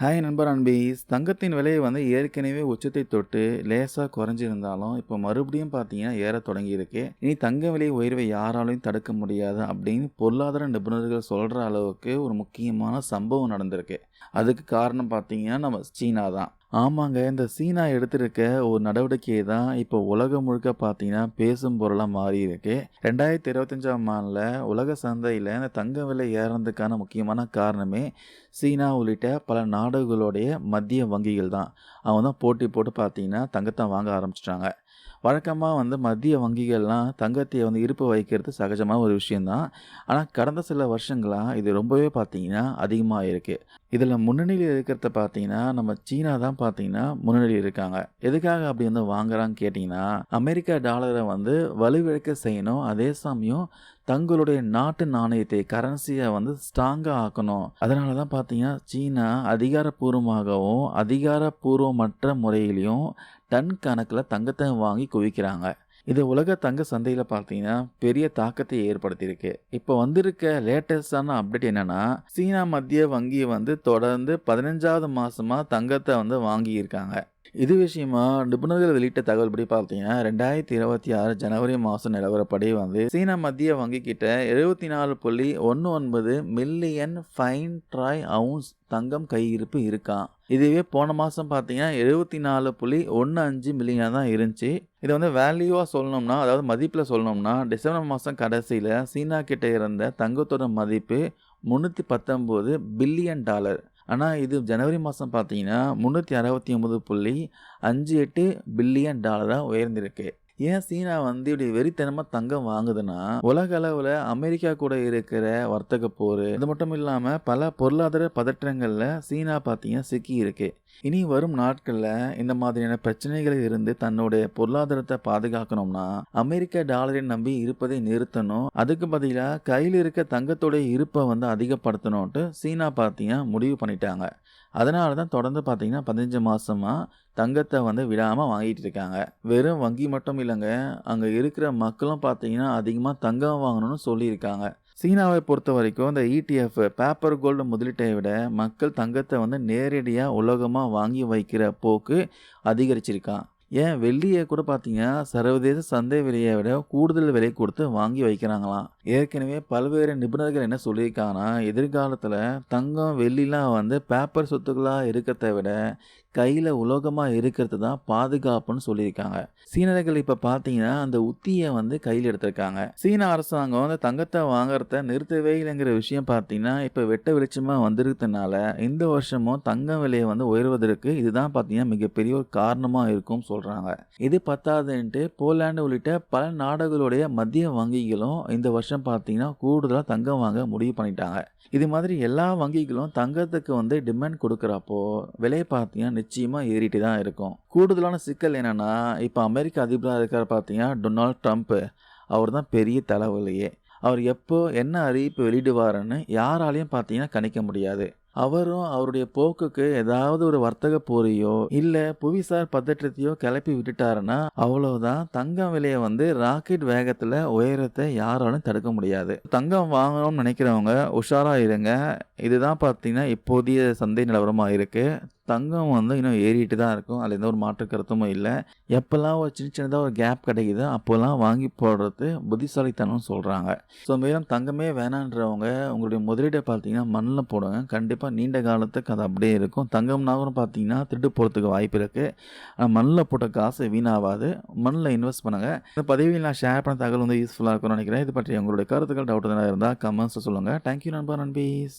Hi நண்பர் அன்பீஸ் தங்கத்தின் விலையை வந்து ஏற்கனவே உச்சத்தை தொட்டு லேசாக குறைஞ்சிருந்தாலும் இப்போ மறுபடியும் பார்த்தீங்கன்னா ஏற தொடங்கியிருக்கு. இனி தங்க விலை உயர்வை யாராலையும் தடுக்க முடியாது அப்படின்னு பொருளாதார நிபுணர்கள் சொல்கிற அளவுக்கு ஒரு முக்கியமான சம்பவம் நடந்திருக்கு. அதுக்கு காரணம் பார்த்தீங்கன்னா நம்ம சீனா தான். ஆமாங்க. இந்த சீனா எடுத்திருக்க ஒரு நடவடிக்கையை தான் இப்போ உலகம் முழுக்க பார்த்தீங்கன்னா பேசும் பொருளாக மாறி இருக்கு ரெண்டாயிரத்தி இருபத்தஞ்சாம் ஆண்டில் உலக சந்தையில் இந்த தங்க விலை ஏறதுக்கான முக்கியமான காரணமே சீனா உள்ளிட்ட பல நாடுகளுடைய மத்திய வங்கிகள் தான். அவங்க தான் போட்டி போட்டு பார்த்தீங்கன்னா தங்கத்தை வாங்க ஆரம்பிச்சிட்டாங்க. வழக்கமாக வந்து மத்திய வங்கிகள்லாம் தங்கத்தை வந்து இருப்பு வைக்கிறது சகஜமான ஒரு விஷயந்தான் ஆனால் கடந்த சில வருஷங்களாக இது ரொம்பவே பார்த்தீங்கன்னா அதிகமாக இருக்குது இதில் முன்னணியில் இருக்கிறத பார்த்தீங்கன்னா நம்ம சீனா தான் பார்த்தீங்கன்னா முன்னணியில் இருக்காங்க. எதுக்காக அப்படி வந்து வாங்குறான்னு கேட்டிங்கன்னா அமெரிக்கா டாலரை வந்து வலுவிழக்க செய்யணும். அதே சமயம் தங்களுடைய நாட்டு நாணயத்தை கரன்சியை வந்து ஸ்ட்ராங்காக ஆக்கணும். அதனால தான் பார்த்தீங்கன்னா சீனா அதிகாரப்பூர்வமாகவும் அதிகாரப்பூர்வமற்ற முறையிலையும் டன் கணக்கில் தங்கத்தை வாங்கி குவிக்கிறாங்க. இது உலக தங்க சந்தையில் பார்த்தீங்கன்னா பெரிய தாக்கத்தை ஏற்படுத்தியிருக்கு. இப்போ வந்திருக்க லேட்டஸ்டான அப்டேட் என்னன்னா சீனா மத்திய வங்கி வந்து தொடர்ந்து பதினஞ்சாவது மாசமாக தங்கத்தை வந்து வாங்கியிருக்காங்க. இது விஷயமா நிபுணர்கள் வெளியிட்ட தகவல் படி பார்த்தீங்கன்னா ரெண்டாயிரத்தி இருபத்தி ஆறு ஜனவரி மாதம் நிலவரப்படி வந்து சீனா மத்திய வங்கி கிட்ட எழுபத்தி நாலு புள்ளி ஒன்று ஒன்பது மில்லியன் ஃபைன் ட்ராய் அவுன்ஸ் தங்கம் கையிருப்பு இருக்கான் இதுவே போன மாதம் பார்த்தீங்கன்னா எழுபத்தி நாலு புள்ளி ஒன்று அஞ்சு மில்லியனாக தான் இருந்துச்சு. இதை வந்து வேல்யூவாக சொல்லணும்னா அதாவது மதிப்பில் சொல்லணும்னா டிசம்பர் மாதம் கடைசியில் சீனா கிட்ட இருந்த தங்கத்தோட மதிப்பு முந்நூற்றி பத்தொம்போது பில்லியன் டாலர். ஆனால் இது ஜனவரி மாதம் பார்த்தீங்கன்னா முந்நூற்றி அறுபத்தி ஒம்பது புள்ளி அஞ்சு எட்டு பில்லியன் டாலராக உயர்ந்திருக்கு. ஏன் சீனா வந்து இப்படி வெறித்தனமாக தங்கம் வாங்குதுன்னா உலக அளவில் அமெரிக்கா கூட இருக்கிற வர்த்தக போர் இது மட்டும் இல்லாமல் பல பொருளாதார பதற்றங்களில் சீனா பார்த்தீங்கன்னா சிக்கி இருக்கு. இனி வரும் நாட்களில் இந்த மாதிரியான பிரச்சனைகளில் இருந்து தன்னுடைய பொருளாதாரத்தை பாதுகாக்கணும்னா அமெரிக்க டாலரை நம்பி இருப்பதை நிறுத்தணும் அதுக்கு பதிலாக கையில் இருக்க தங்கத்துடைய இருப்பை வந்து அதிகப்படுத்தணும்ட்டு சீனா பார்த்தீங்கன்னா முடிவு பண்ணிட்டாங்க. அதனால தான் தொடர்ந்து பார்த்தீங்கன்னா பதினஞ்சு மாதமாக தங்கத்தை வந்து விடாமல் வாங்கிட்டு இருக்காங்க. வெறும் வங்கி மட்டும் இல்லைங்க அங்கே இருக்கிற மக்களும் பார்த்தீங்கன்னா அதிகமாக தங்கம் வாங்கணும்னு சொல்லியிருக்காங்க. சீனாவை பொறுத்த வரைக்கும் இந்த இடிஎஃப் பேப்பர் கோல்டு முதலீட்டை விட மக்கள் தங்கத்தை வந்து நேரடியாக உலகமாக வாங்கி வைக்கிற போக்கு அதிகரிச்சிருக்கான் ஏன் வெள்ளியை கூட பார்த்தீங்கன்னா சர்வதேச சந்தை விலையை விட கூடுதல் விலை கொடுத்து வாங்கி வைக்கிறாங்களாம். ஏற்கனவே பல்வேறு நிபுணர்கள் என்ன சொல்லியிருக்காங்கன்னா எதிர்காலத்தில் தங்கம் வெள்ளிலாம் வந்து பேப்பர் சொத்துக்களாக இருக்கிறத விட கையில் உலோகமாக இருக்கிறது தான் பாதுகாப்புன்னு சொல்லியிருக்காங்க. சீனர்கள் இப்போ பார்த்தீங்கன்னா அந்த உத்தியை வந்து கையில் எடுத்திருக்காங்க. சீன அரசாங்கம் அந்த தங்கத்தை வாங்குறத நிறுத்தவே இல்லைங்கிற விஷயம் பார்த்தீங்கன்னா இப்போ வெட்ட வெளிச்சமாக வந்திருக்கிறதுனால இந்த வருஷமும் தங்கம் விலையை வந்து உயர்வதற்கு இதுதான் பார்த்தீங்கன்னா மிகப்பெரிய ஒரு காரணமாக இருக்கும் சொல்கிறாங்க இது பத்தாதுன்ட்டு போலாண்டு உள்ளிட்ட பல நாடுகளுடைய மத்திய வங்கிகளும் இந்த வருஷம் பார்த்தீங்கன்னா கூடுதலாக தங்கம் வாங்க முடிவு பண்ணிட்டாங்க. இது மாதிரி எல்லா வங்கிகளும் தங்கத்துக்கு வந்து டிமாண்ட் கொடுக்குறப்போ விலை பார்த்தீங்கன்னா நிச்சயமாக ஏறிட்டு தான் இருக்கும். கூடுதலான சிக்கல் என்னென்னா இப்போ அமெரிக்க அதிபராக இருக்கிற பார்த்தீங்கன்னா டொனால்ட் ட்ரம்ப்பு அவர் தான் பெரிய தலைவலியே அவர் எப்போ என்ன அறிவிப்பு வெளியிடுவாருன்னு யாராலையும் பார்த்தீங்கன்னா கணிக்க முடியாது. அவரும் அவருடைய போக்குக்கு ஏதாவது ஒரு வர்த்தக போரையோ இல்லை புவிசார் பதற்றத்தையோ கிளப்பி விட்டுட்டாருன்னா அவ்வளவுதான் தங்கம் விலையை வந்து ராக்கெட் வேகத்தில் உயரத்தை யாராலும் தடுக்க முடியாது. தங்கம் வாங்கணும்னு நினைக்கிறவங்க உஷாராக இருங்க. இதுதான் பார்த்தீங்கன்னா இப்போதைய சந்தை நிலவரமாக இருக்குது தங்கம் வந்து இன்னும் ஏறிட்டு தான் இருக்கும். அதில் எந்த ஒரு மாற்று கருத்தும் இல்லை. எப்போல்லாம் ஒரு சின்ன சின்னதாக ஒரு கேப் கிடைக்குதோ அப்போல்லாம் வாங்கி போடுறது புத்திசாலித்தனம் சொல்கிறாங்க ஸோ மேலும் தங்கமே வேணான்றவங்க உங்களுடைய முதலீடை பார்த்தீங்கன்னா மண்ணில் போடுங்க. கண்டிப்பாக நீண்ட காலத்துக்கு அது அப்படியே இருக்கும். தங்கம்னாலும் பார்த்தீங்கன்னா திருட்டு போகிறதுக்கு வாய்ப்பு இருக்குது ஆனால் மண்ணில் போட்ட காசு வீணாகாது மண்ணில் இன்வெஸ்ட் பண்ணுங்கள் இந்த பதிவில் நான் ஷேர் பண்ண தகவல் வந்து யூஸ்ஃபுல்லாக இருக்கும்னு நினைக்கிறேன். இது பற்றி உங்களுடைய கருத்துக்கள் டவுட் எதனா இருந்தால் கமெண்ட்ஸில் சொல்லுங்கள் தேங்க்யூ நண்பா நண்பீஸ்.